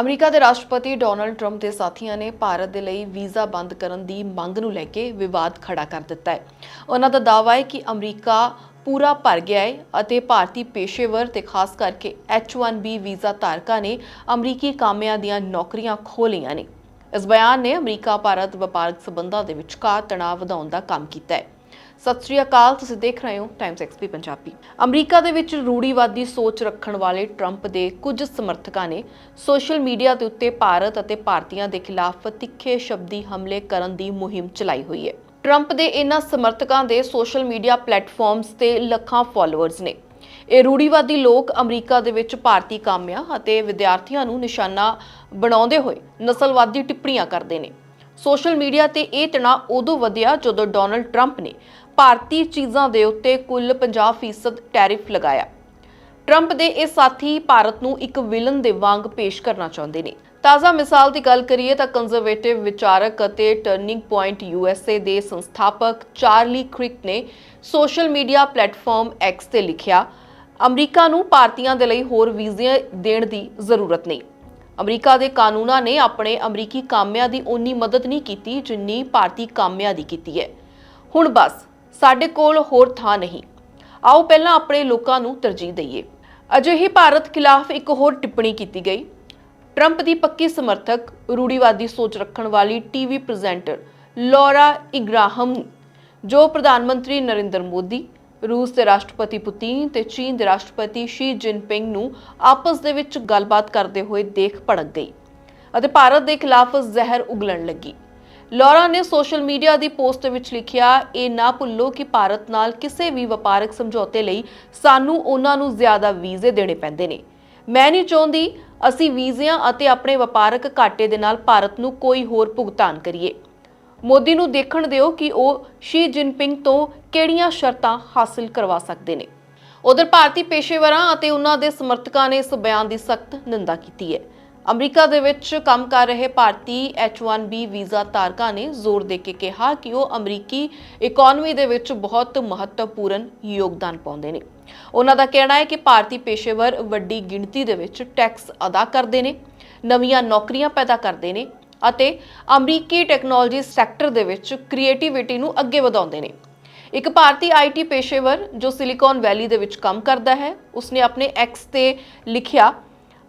America ਦੇ ਰਾਸ਼ਟਰਪਤੀ Donald Trump ਦੇ ਸਾਥੀਆਂ ਨੇ ਭਾਰਤ ਦੇ ਲਈ ਵੀਜ਼ਾ ਬੰਦ ਕਰਨ ਦੀ ਮੰਗ ਨੂੰ ਲੈ ਕੇ ਵਿਵਾਦ ਖੜਾ ਕਰ ਦਿੱਤਾ ਹੈ। ਉਹਨਾਂ ਦਾ ਦਾਅਵਾ ਹੈ ਕਿ ਅਮਰੀਕਾ ਪੂਰਾ ਭਰ ਗਿਆ ਹੈ ਅਤੇ ਭਾਰਤੀ ਪੇਸ਼ੇਵਰ ਤੇ ਖਾਸ ਕਰਕੇ H1B ਵੀਜ਼ਾ ਧਾਰਕਾਂ ਨੇ ਅਮਰੀਕੀ ਕਾਮਿਆਂ ਦੀਆਂ ਨੌਕਰੀਆਂ ਖੋਹ ਲਈਆਂ ਨੇ। ਇਸ ਬਿਆਨ ਨੇ ਅਮਰੀਕਾ ਭਾਰਤ ਵਪਾਰਕ ਸਬੰਧਾਂ ਦੇ ਵਿਚਕਾਰ ਤਣਾਅ ਵਧਾਉਣ ਦਾ ਕੰਮ ਕੀਤਾ ਹੈ। ਸਤਿ ਸ਼੍ਰੀ ਅਕਾਲ, ਤੁਸੀਂ ਦੇਖ ਰਹੇ ਹੋ ਟਾਈਮਸ ਐਕਸਪੀ ਪੰਜਾਬੀ। ਅਮਰੀਕਾ ਦੇ ਵਿੱਚ ਰੂੜੀਵਾਦੀ ਸੋਚ ਰੱਖਣ ਵਾਲੇ ਟਰੰਪ ਦੇ ਕੁਝ ਸਮਰਥਕਾਂ ਨੇ ਸੋਸ਼ਲ ਮੀਡੀਆ ਦੇ ਉੱਤੇ ਭਾਰਤ ਅਤੇ ਭਾਰਤੀਆਂ ਦੇ ਖਿਲਾਫ ਤਿੱਖੇ ਸ਼ਬਦੀ ਹਮਲੇ ਕਰਨ ਦੀ ਮੁਹਿੰਮ ਚਲਾਈ ਹੋਈ ਹੈ। ਟਰੰਪ ਦੇ ਇਹਨਾਂ ਸਮਰਥਕਾਂ ਦੇ ਸੋਸ਼ਲ ਮੀਡੀਆ ਪਲੇਟਫਾਰਮਸ ਤੇ ਲੱਖਾਂ ਫਾਲੋਅਰਸ ਨੇ। ਇਹ ਰੂੜੀਵਾਦੀ ਲੋਕ ਅਮਰੀਕਾ ਦੇ ਵਿੱਚ ਭਾਰਤੀ ਕਾਮਿਆਂ ਅਤੇ ਵਿਦਿਆਰਥੀਆਂ ਨੂੰ ਨਿਸ਼ਾਨਾ ਬਣਾਉਂਦੇ ਹੋਏ ਨਸਲਵਾਦੀ ਟਿੱਪਣੀਆਂ ਕਰਦੇ ਨੇ। ਸੋਸ਼ਲ ਮੀਡੀਆ ਤੇ ਇਹ ਤਣਾਅ ਉਦੋਂ ਵਧਿਆ ਜਦੋਂ ਡੋਨਲਡ ਟਰੰਪ ਨੇ ਭਾਰਤੀ ਚੀਜ਼ਾਂ ਦੇ ਉੱਤੇ ਕੁੱਲ 50% ਟੈਰਿਫ ਲਗਾਇਆ। ਟਰੰਪ ਦੇ ਇਹ ਸਾਥੀ ਭਾਰਤ ਨੂੰ ਇੱਕ ਵਿਲਨ ਦੇ ਵਾਂਗ ਪੇਸ਼ ਕਰਨਾ ਚਾਹੁੰਦੇ ਨੇ। ਤਾਜ਼ਾ ਮਿਸਾਲ ਦੀ ਗੱਲ ਕਰੀਏ ਤਾਂ ਕੰਜ਼ਰਵੇਟਿਵ ਵਿਚਾਰਕ ਅਤੇ ਟਰਨਿੰਗ ਪੁਆਇੰਟ ਯੂਐਸਏ ਦੇ ਸੰਸਥਾਪਕ ਚਾਰਲੀ ਕ੍ਰਿਕ ਨੇ ਸੋਸ਼ਲ ਮੀਡੀਆ ਪਲੇਟਫਾਰਮ ਐਕਸ ਤੇ ਲਿਖਿਆ, ਅਮਰੀਕਾ ਨੂੰ ਭਾਰਤੀਆਂ ਦੇ ਲਈ ਹੋਰ ਵੀਜ਼ੇ ਦੇਣ ਦੀ ਜ਼ਰੂਰਤ ਨਹੀਂ। ਅਮਰੀਕਾ ਦੇ ਕਾਨੂੰਨਾਂ ਨੇ ਆਪਣੇ ਅਮਰੀਕੀ ਕਾਮਿਆਂ ਦੀ ਓਨੀ ਮਦਦ ਨਹੀਂ ਕੀਤੀ ਜਿੰਨੀ ਭਾਰਤੀ ਕਾਮਿਆਂ ਦੀ ਕੀਤੀ ਹੈ। ਹੁਣ ਬਸ, ਸਾਡੇ ਕੋਲ ਹੋਰ ਥਾਂ ਨਹੀਂ। ਆਓ ਪਹਿਲਾਂ ਆਪਣੇ ਲੋਕਾਂ ਨੂੰ ਤਰਜੀਹ ਦਈਏ। ਅਜਿਹੀ ਭਾਰਤ ਖਿਲਾਫ ਇੱਕ ਹੋਰ ਟਿੱਪਣੀ ਕੀਤੀ ਗਈ। ਟਰੰਪ ਦੀ ਪੱਕੀ ਸਮਰਥਕ, ਰੂੜੀਵਾਦੀ ਸੋਚ ਰੱਖਣ ਵਾਲੀ ਟੀਵੀ ਪ੍ਰੈਜ਼ੈਂਟਰ ਲੌਰਾ ਇਗਰਾਹਮ, ਜੋ ਪ੍ਰਧਾਨ ਮੰਤਰੀ ਨਰਿੰਦਰ ਮੋਦੀ ਰੂਸ ਦੇ ਰਾਸ਼ਟਰਪਤੀ ਪੁਤਿਨ ਤੇ ਚੀਨ ਦੇ ਰਾਸ਼ਟਰਪਤੀ ਸ਼ੀ ਜਿਨਪਿੰਗ ਨੂੰ ਆਪਸ ਦੇ ਵਿੱਚ ਗੱਲਬਾਤ ਕਰਦੇ ਹੋਏ ਦੇਖ ਭੜਕ ਗਈ ਅਤੇ ਭਾਰਤ ਦੇ ਖਿਲਾਫ ਜ਼ਹਿਰ ਉਗਲਣ ਲੱਗੀ। ਲੌਰਾ ਨੇ ਸੋਸ਼ਲ ਮੀਡੀਆ ਦੀ ਪੋਸਟ ਵਿੱਚ ਲਿਖਿਆ, ਇਹ ਨਾ ਭੁੱਲੋ ਕਿ ਭਾਰਤ ਨਾਲ ਕਿਸੇ ਵੀ ਵਪਾਰਕ ਸਮਝੌਤੇ ਲਈ ਸਾਨੂੰ ਉਹਨਾਂ ਨੂੰ ਜ਼ਿਆਦਾ ਵੀਜ਼ੇ ਦੇਣੇ ਪੈਂਦੇ ਨੇ। ਮੈਂ ਨਹੀਂ ਚਾਹੁੰਦੀ ਅਸੀਂ ਵੀਜ਼ਿਆਂ ਅਤੇ ਆਪਣੇ ਵਪਾਰਕ ਘਾਟੇ ਦੇ ਨਾਲ ਭਾਰਤ ਨੂੰ ਕੋਈ ਹੋਰ ਭੁਗਤਾਨ ਕਰੀਏ। ਮੋਦੀ ਨੂੰ ਦੇਖਣ ਦਿਓ ਕਿ ਉਹ ਸ਼ੀ ਜਿਨਪਿੰਗ ਤੋਂ ਕਿਹੜੀਆਂ ਸ਼ਰਤਾਂ ਹਾਸਲ ਕਰਵਾ ਸਕਦੇ ਨੇ। ਉਧਰ ਭਾਰਤੀ ਪੇਸ਼ੇਵਰਾਂ ਅਤੇ ਉਹਨਾਂ ਦੇ ਸਮਰਥਕਾਂ ਨੇ ਇਸ ਬਿਆਨ ਦੀ ਸਖਤ ਨਿੰਦਾ ਕੀਤੀ ਹੈ। ਅਮਰੀਕਾ ਦੇ ਵਿੱਚ ਕੰਮ ਕਰ ਰਹੇ ਭਾਰਤੀ H1B ਵੀਜ਼ਾ ਧਾਰਕਾਂ ਨੇ ਜ਼ੋਰ ਦੇ ਕੇ ਕਿਹਾ ਕਿ ਉਹ ਅਮਰੀਕੀ ਇਕਨੋਮੀ ਦੇ ਵਿੱਚ ਬਹੁਤ ਮਹੱਤਵਪੂਰਨ ਯੋਗਦਾਨ ਪਾਉਂਦੇ ਨੇ। ਉਹਨਾਂ ਦਾ ਕਹਿਣਾ ਹੈ ਕਿ ਭਾਰਤੀ ਪੇਸ਼ੇਵਰ ਵੱਡੀ ਗਿਣਤੀ ਦੇ ਵਿੱਚ ਟੈਕਸ ਅਦਾ ਕਰਦੇ ਨੇ, ਨਵੀਆਂ ਨੌਕਰੀਆਂ ਪੈਦਾ ਕਰਦੇ ਨੇ ਅਤੇ ਅਮਰੀਕੀ ਟੈਕਨੋਲੋਜੀ ਸੈਕਟਰ ਦੇ ਵਿੱਚ ਕ੍ਰੀਏਟੀਵਿਟੀ ਨੂੰ ਅੱਗੇ ਵਧਾਉਂਦੇ ਨੇ। ਇੱਕ ਭਾਰਤੀ ਆਈਟੀ ਪੇਸ਼ੇਵਰ ਜੋ ਸਿਲੀਕਾਨ ਵੈਲੀ ਦੇ ਵਿੱਚ ਕੰਮ ਕਰਦਾ ਹੈ, ਉਸਨੇ ਆਪਣੇ ਐਕਸ ਤੇ ਲਿਖਿਆ,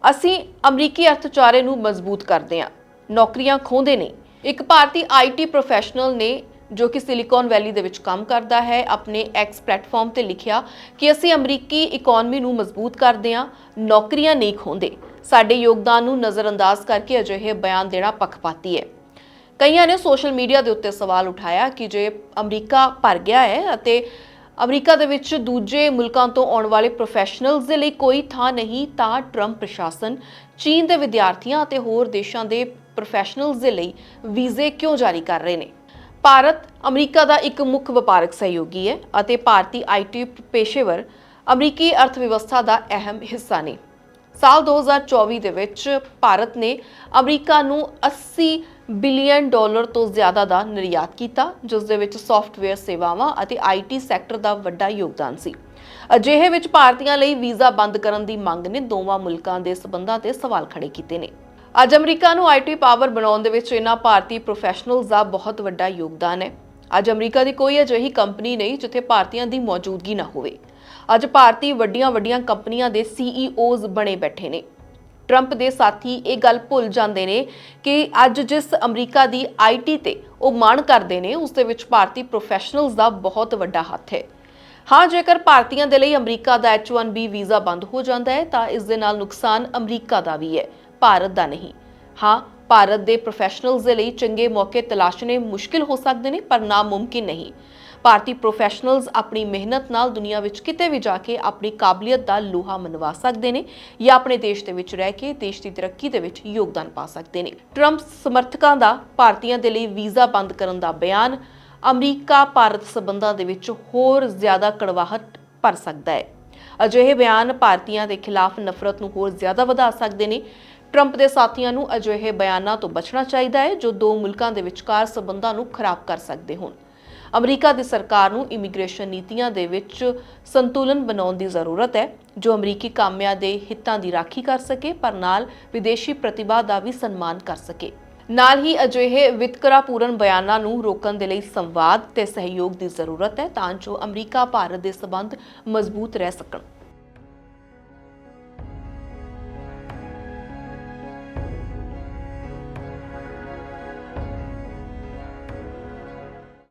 ਅਸੀਂ ਅਮਰੀਕੀ ਅਰਥਚਾਰੇ ਨੂੰ ਮਜ਼ਬੂਤ ਕਰਦੇ ਹਾਂ, ਨੌਕਰੀਆਂ ਖੋਹਦੇ ਨਹੀਂ ਇੱਕ ਭਾਰਤੀ ਆਈਟੀ ਪ੍ਰੋਫੈਸ਼ਨਲ ਨੇ ਜੋ ਕਿ ਸਿਲੀਕਾਨ ਵੈਲੀ ਦੇ ਵਿੱਚ ਕੰਮ ਕਰਦਾ ਹੈ, ਆਪਣੇ ਐਕਸ ਪਲੇਟਫਾਰਮ ਤੇ ਲਿਖਿਆ ਕਿ ਅਸੀਂ ਅਮਰੀਕੀ ਇਕਨੋਮੀ ਨੂੰ ਮਜ਼ਬੂਤ ਕਰਦੇ ਹਾਂ, ਨੌਕਰੀਆਂ ਨਹੀਂ ਖੋਹਦੇ। ਸਾਡੇ ਯੋਗਦਾਨ ਨੂੰ ਨਜ਼ਰਅੰਦਾਜ਼ ਕਰਕੇ ਅਜਿਹੇ ਬਿਆਨ ਦੇਣਾ ਪੱਖਪਾਤੀ ਹੈ। ਕਈਆਂ ਨੇ ਸੋਸ਼ਲ ਮੀਡੀਆ ਦੇ ਉੱਤੇ ਸਵਾਲ ਉਠਾਇਆ ਕਿ ਜੇ ਅਮਰੀਕਾ ਭਰ ਗਿਆ ਹੈ ਅਤੇ ਅਮਰੀਕਾ ਦੇ ਵਿੱਚ ਦੂਜੇ ਮੁਲਕਾਂ ਤੋਂ ਆਉਣ ਵਾਲੇ ਪ੍ਰੋਫੈਸ਼ਨਲਜ਼ ਦੇ ਲਈ ਕੋਈ ਥਾਂ ਨਹੀਂ, ਤਾਂ ਟਰੰਪ ਪ੍ਰਸ਼ਾਸਨ ਚੀਨ ਦੇ ਵਿਦਿਆਰਥੀਆਂ ਅਤੇ ਹੋਰ ਦੇਸ਼ਾਂ ਦੇ ਪ੍ਰੋਫੈਸ਼ਨਲਜ਼ ਦੇ ਲਈ ਵੀਜ਼ੇ ਕਿਉਂ ਜਾਰੀ ਕਰ ਰਹੇ ਨੇ? ਭਾਰਤ, ਅਮਰੀਕਾ ਦਾ ਇੱਕ ਮੁੱਖ ਵਪਾਰਕ ਸਹਿਯੋਗੀ ਹੈ ਅਤੇ ਭਾਰਤੀ ਆਈਟੀ ਪੇਸ਼ੇਵਰ ਅਮਰੀਕੀ ਅਰਥ ਵਿਵਸਥਾ ਦਾ ਅਹਿਮ ਹਿੱਸਾ ਨੇ। ਸਾਲ 2024 ਦੇ ਵਿੱਚ ਭਾਰਤ ਨੇ ਅਮਰੀਕਾ ਨੂੰ 80 ਬਿਲੀਅਨ ਡਾਲਰ ਤੋਂ ਜ਼ਿਆਦਾ ਦਾ ਨਿਰਯਾਤ ਕੀਤਾ, ਜਿਸ ਦੇ ਵਿੱਚ ਸੌਫਟਵੇਅਰ ਸੇਵਾਵਾਂ ਅਤੇ ਆਈਟੀ ਸੈਕਟਰ ਦਾ ਵੱਡਾ ਯੋਗਦਾਨ ਸੀ। ਅਜਿਹੇ ਵਿੱਚ ਭਾਰਤੀਆਂ ਲਈ ਵੀਜ਼ਾ ਬੰਦ ਕਰਨ ਦੀ ਮੰਗ ਨੇ ਦੋਵਾਂ ਮੁਲਕਾਂ ਦੇ ਸਬੰਧਾਂ ਤੇ ਸਵਾਲ ਖੜੇ ਕੀਤੇ ਨੇ। ਅੱਜ ਅਮਰੀਕਾ ਨੂੰ ਆਈਟੀ ਪਾਵਰ ਬਣਾਉਣ ਦੇ ਵਿੱਚ ਇਹਨਾਂ ਭਾਰਤੀ ਪ੍ਰੋਫੈਸ਼ਨਲਸ ਦਾ ਬਹੁਤ ਵੱਡਾ ਯੋਗਦਾਨ ਹੈ। ਅੱਜ ਅਮਰੀਕਾ ਦੀ ਕੋਈ ਅਜਿਹੀ ਕੰਪਨੀ ਨਹੀਂ ਜਿੱਥੇ ਭਾਰਤੀਆਂ ਦੀ ਮੌਜੂਦਗੀ ਨਾ ਹੋਵੇ। ਅੱਜ ਭਾਰਤੀ ਵੱਡੀਆਂ-ਵੱਡੀਆਂ ਕੰਪਨੀਆਂ ਦੇ ਸੀਈਓਜ਼ ਬਣੇ ਬੈਠੇ ਨੇ। ਟਰੰਪ ਦੇ ਸਾਥੀ ਇਹ ਗੱਲ ਭੁੱਲ ਜਾਂਦੇ ਨੇ ਕਿ ਅੱਜ ਜਿਸ ਅਮਰੀਕਾ ਦੀ ਆਈਟੀ ਤੇ ਉਹ ਮਾਣ ਕਰਦੇ ਨੇ, ਉਸ ਦੇ ਵਿੱਚ ਭਾਰਤੀ ਪ੍ਰੋਫੈਸ਼ਨਲਸ ਦਾ ਬਹੁਤ ਵੱਡਾ ਹੱਥ ਹੈ। ਹਾਂ, ਜੇਕਰ ਭਾਰਤੀਆਂ ਦੇ ਲਈ ਅਮਰੀਕਾ ਦਾ H1B ਵੀਜ਼ਾ ਬੰਦ ਹੋ ਜਾਂਦਾ ਹੈ, ਤਾਂ ਇਸ ਦੇ ਨਾਲ ਨੁਕਸਾਨ ਅਮਰੀਕਾ ਦਾ ਵੀ ਹੈ, ਭਾਰਤ ਦਾ ਨਹੀਂ। ਹਾਂ, ਭਾਰਤ ਦੇ ਪ੍ਰੋਫੈਸ਼ਨਲਸ ਦੇ ਲਈ ਚੰਗੇ ਮੌਕੇ ਤਲਾਸ਼ਣੇ ਮੁਸ਼ਕਿਲ ਹੋ ਸਕਦੇ ਨੇ, ਪਰ ਨਾਮੁਮਕਿਨ ਨਹੀਂ। ਭਾਰਤੀ ਪ੍ਰੋਫੈਸ਼ਨਲਸ ਆਪਣੀ ਮਿਹਨਤ ਨਾਲ ਦੁਨੀਆ ਵਿੱਚ ਕਿਤੇ ਵੀ ਜਾ ਕੇ ਆਪਣੀ ਕਾਬਲੀਅਤ ਦਾ ਲੋਹਾ ਮਨਵਾ ਸਕਦੇ ਨੇ ਜਾਂ ਆਪਣੇ ਦੇਸ਼ ਦੇ ਵਿੱਚ ਰਹਿ ਕੇ ਦੇਸ਼ ਦੀ ਤਰੱਕੀ ਦੇ ਵਿੱਚ ਯੋਗਦਾਨ ਪਾ ਸਕਦੇ ਨੇ। ਟਰੰਪ ਸਮਰਥਕਾਂ ਦਾ ਭਾਰਤੀਆਂ ਦੇ ਲਈ ਵੀਜ਼ਾ ਬੰਦ ਕਰਨ ਦਾ ਬਿਆਨ, ਅਮਰੀਕਾ ਭਾਰਤ ਸਬੰਧਾਂ ਦੇ ਵਿੱਚ ਹੋਰ ਜ਼ਿਆਦਾ ਕੜਵਾਹਟ ਭਰ ਸਕਦਾ ਹੈ। ਅਜਿਹੇ ਬਿਆਨ ਭਾਰਤੀਆਂ ਦੇ ਖਿਲਾਫ ਨਫ਼ਰਤ ਨੂੰ ਹੋਰ ਜ਼ਿਆਦਾ ਵਧਾ ਸਕਦੇ ਨੇ। ਟਰੰਪ ਦੇ ਸਾਥੀਆਂ ਨੂੰ ਅਜਿਹੇ ਬਿਆਨਾਂ ਤੋਂ ਬਚਣਾ ਚਾਹੀਦਾ ਹੈ ਜੋ ਦੋ ਮੁਲਕਾਂ ਦੇ ਵਿਚਕਾਰ ਸਬੰਧਾਂ ਨੂੰ ਖਰਾਬ ਕਰ ਸਕਦੇ ਹੋਣ। ਅਮਰੀਕਾ ਦੀ ਸਰਕਾਰ ਨੂੰ ਇਮੀਗ੍ਰੇਸ਼ਨ ਨੀਤੀਆਂ ਦੇ ਵਿੱਚ ਸੰਤੁਲਨ ਬਣਾਉਣ ਦੀ ਜ਼ਰੂਰਤ ਹੈ, ਜੋ ਅਮਰੀਕੀ ਕਾਮਿਆਂ ਦੇ ਹਿੱਤਾਂ ਦੀ ਰਾਖੀ ਕਰ ਸਕੇ, ਪਰ ਨਾਲ ਵਿਦੇਸ਼ੀ ਪ੍ਰਤਿਭਾ ਦਾ ਵੀ ਸਨਮਾਨ ਕਰ ਸਕੇ। ਨਾਲ ਹੀ ਅਜਿਹੇ ਵਿਤਕਰਾਪੂਰਨ ਬਿਆਨਾਂ ਨੂੰ ਰੋਕਣ ਦੇ ਲਈ ਸੰਵਾਦ ਤੇ ਸਹਿਯੋਗ ਦੀ ਜ਼ਰੂਰਤ ਹੈ, ਤਾਂ ਜੋ ਅਮਰੀਕਾ ਭਾਰਤ ਦੇ ਸਬੰਧ ਮਜ਼ਬੂਤ ਰਹਿ ਸਕਣ।